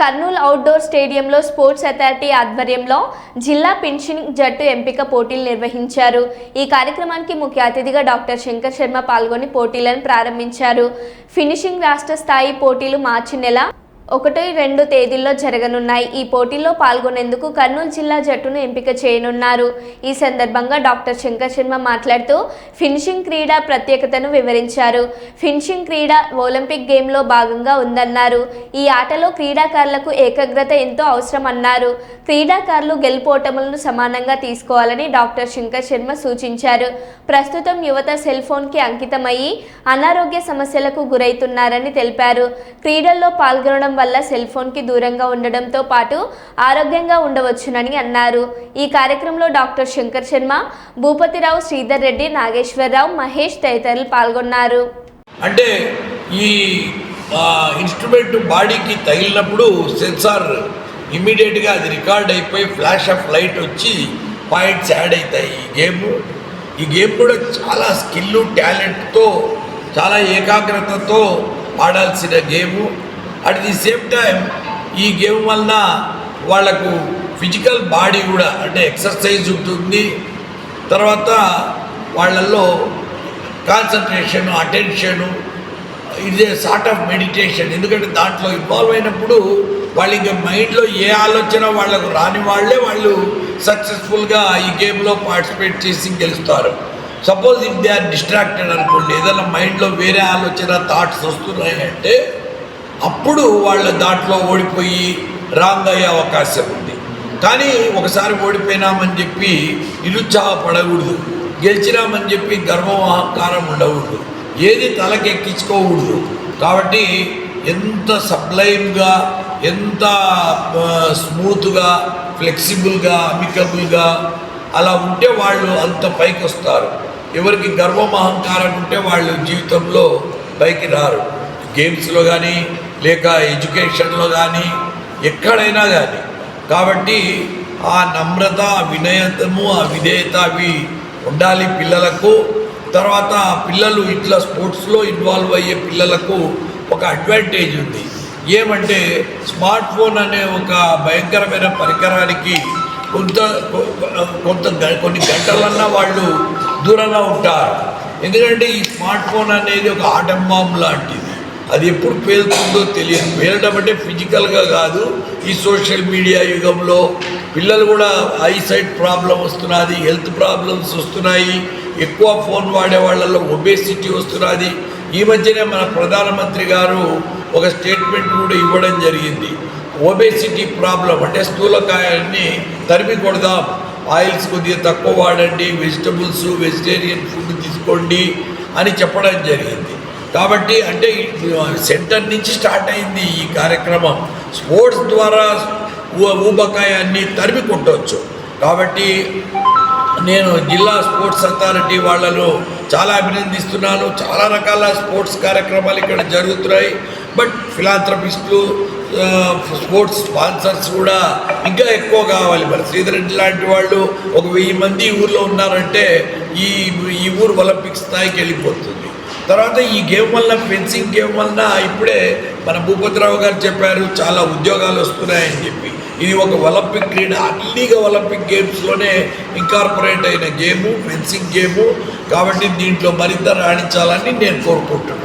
Kurnool outdoor స్టేడియంలో sports authority ఆధ్వర్యంలో జిల్లా పెన్షనింగ్ జట్టు ఎంపిక పోటీలు నిర్వహించారు. ఈ కార్యక్రమానికి ముఖ్య అతిథిగా డాక్టర్ శంకర్ శర్మ పాల్గొని పోటీలను ప్రారంభించారు. ఫినిషింగ్ రాష్ట్ర స్థాయి పోటీలు మార్చి నెల ఒకటి రెండు తేదీల్లో జరగనున్నాయి. ఈ పోటీల్లో పాల్గొనేందుకు కర్నూలు జిల్లా జట్టును ఎంపిక చేయనున్నారు. ఈ సందర్భంగా డాక్టర్ శంకర్ శర్మ మాట్లాడుతూ ఫినిషింగ్ క్రీడ ప్రత్యేకతను వివరించారు. ఫినిషింగ్ క్రీడ ఒలింపిక్ గేమ్లో భాగంగా ఉందన్నారు. ఈ ఆటలో క్రీడాకారులకు ఏకాగ్రత ఎంతో అవసరం అన్నారు. క్రీడాకారులు గెలుపోటములను సమానంగా తీసుకోవాలని డాక్టర్ శంకర్ శర్మ సూచించారు. ప్రస్తుతం యువత సెల్ ఫోన్కి అంకితమయ్యి అనారోగ్య సమస్యలకు గురవుతున్నారని తెలిపారు. క్రీడల్లో పాల్గొనడం వల్ల సెల్ ఫోన్కి దూరంగా ఉండడంతో పాటు ఆరోగ్యంగా ఉండవచ్చునని అన్నారు. ఈ కార్యక్రమంలో డాక్టర్ శంకర్ శర్మ భూపతిరావు శ్రీధర్ రెడ్డి నాగేశ్వరరావు మహేష్ తదితరులు పాల్గొన్నారు. అంటే ఈ ఇన్స్ట్రుమెంట్ బాడీకి తగిలినప్పుడు సెన్సార్ ఇమ్మీడియట్గా అది రికార్డ్ అయిపోయి ఫ్లాష్ ఆఫ్ లైట్ వచ్చి పాయింట్స్ యాడ్ అవుతాయి. ఈ గేమ్ ఈ గేమ్ కూడా చాలా స్కిల్ టాలెంట్తో చాలా ఏకాగ్రతతో ఆడాల్సిన game. At the same time ఈ గేమ్ వలన వాళ్ళకు ఫిజికల్ బాడీ కూడా అంటే ఎక్సర్సైజ్ ఉంటుంది. తర్వాత వాళ్ళల్లో కాన్సన్ట్రేషన్ అటెన్షను ఇది సార్ట్ ఆఫ్ మెడిటేషన్ ఎందుకంటే దాంట్లో ఇన్వాల్వ్ అయినప్పుడు వాళ్ళు ఇంకా మైండ్లో ఏ ఆలోచన వాళ్ళకు రాని వాళ్ళే వాళ్ళు సక్సెస్ఫుల్గా ఈ గేమ్లో పార్టిసిపేట్ చేసి గెలుస్తారు. Suppose if they are distracted అనుకోండి ఏదైనా మైండ్లో వేరే ఆలోచన థాట్స్ వస్తున్నాయి అంటే అప్పుడు వాళ్ళ దాంట్లో ఓడిపోయి రాంగ్ అయ్యే అవకాశం ఉంది. కానీ ఒకసారి ఓడిపోయినామని చెప్పి నిరుత్సాహపడకూడదు గెలిచినామని చెప్పి గర్వం అహంకారం ఉండకూడదు. ఏది తలకెక్కించుకోకూడదు. కాబట్టి ఎంత సబ్లైమ్గా ఎంత స్మూత్గా ఫ్లెక్సిబుల్గా అమికబుల్గా అలా ఉంటే వాళ్ళు అంత పైకి వస్తారు ఎవరికి గర్వం అహంకారం ఉంటే వాళ్ళు జీవితంలో పైకి రారు. గేమ్స్లో కానీ లేక ఎడ్యుకేషన్లో కానీ ఎక్కడైనా కానీ. కాబట్టి ఆ నమ్రత ఆ వినయతము ఆ విధేయత అవి ఉండాలి పిల్లలకు. తర్వాత పిల్లలు ఇట్లా స్పోర్ట్స్లో ఇన్వాల్వ్ అయ్యే పిల్లలకు ఒక అడ్వాంటేజ్ ఉంది. ఏమంటే స్మార్ట్ ఫోన్ అనే ఒక భయంకరమైన పరికరానికి కొంత కొంత గ- కొన్ని గంటలన్నా వాళ్ళు దూరంగా ఉంటారు. ఎందుకంటే ఈ స్మార్ట్ ఫోన్ అనేది ఒక ఆటం బాంబ్ లాంటిది. అది ఎప్పుడు పేలుతుందో తెలియదు. పేలడం అంటే ఫిజికల్గా కాదు ఈ సోషల్ మీడియా యుగంలో పిల్లలు కూడా ఐ సైట్ ప్రాబ్లం వస్తున్నది హెల్త్ ప్రాబ్లమ్స్ వస్తున్నాయి ఎక్కువ ఫోన్ వాడే వాళ్ళలో ఒబేసిటీ వస్తున్నది. ఈ మధ్యనే మన ప్రధానమంత్రి గారు ఒక స్టేట్మెంట్ కూడా ఇవ్వడం జరిగింది. ఒబేసిటీ ప్రాబ్లం అంటే స్థూలకాయాన్ని తరిమి కొడదాం. ఆయిల్స్ కొద్దిగా తక్కువ వాడండి వెజిటబుల్స్ వెజిటేరియన్ ఫుడ్ తీసుకోండి అని చెప్పడం జరిగింది. కాబట్టి అంటే సెంటర్ నుంచి స్టార్ట్ అయింది ఈ కార్యక్రమం. స్పోర్ట్స్ ద్వారా ఊ- ఊబకాయాన్ని తరిమికొట్టవచ్చు కాబట్టి నేను జిల్లా స్పోర్ట్స్ అథారిటీ వాళ్ళను చాలా అభినందిస్తున్నాను. చాలా రకాల స్పోర్ట్స్ కార్యక్రమాలు ఇక్కడ జరుగుతున్నాయి. బట్ ఫిలాంథ్రపిస్టులు స్పోర్ట్స్ స్పాన్సర్స్ కూడా ఇంకా ఎక్కువ కావాలి. మరి శ్రీధరెడ్డి లాంటి వాళ్ళు ఒక వెయ్యి మంది ఊర్లో ఉన్నారంటే ఈ ఈ ఊరు ఒలింపిక్ స్థాయికి వెళ్ళిపోతుంది. తర్వాత ఈ గేమ్ వల్ల ఫెన్సింగ్ గేమ్ వలన ఇప్పుడే మన భూపతిరావు గారు చెప్పారు చాలా ఉద్యోగాలు వస్తున్నాయని చెప్పి. ఇది ఒక ఒలింపిక్ క్రీడ అన్లీగా ఒలింపిక్ గేమ్స్లోనే ఇంకార్పొరేట్ అయిన గేము ఫెన్సింగ్ గేము. కాబట్టి దీంట్లో మరింత రాణించాలని నేను కోరుకుంటున్నాను.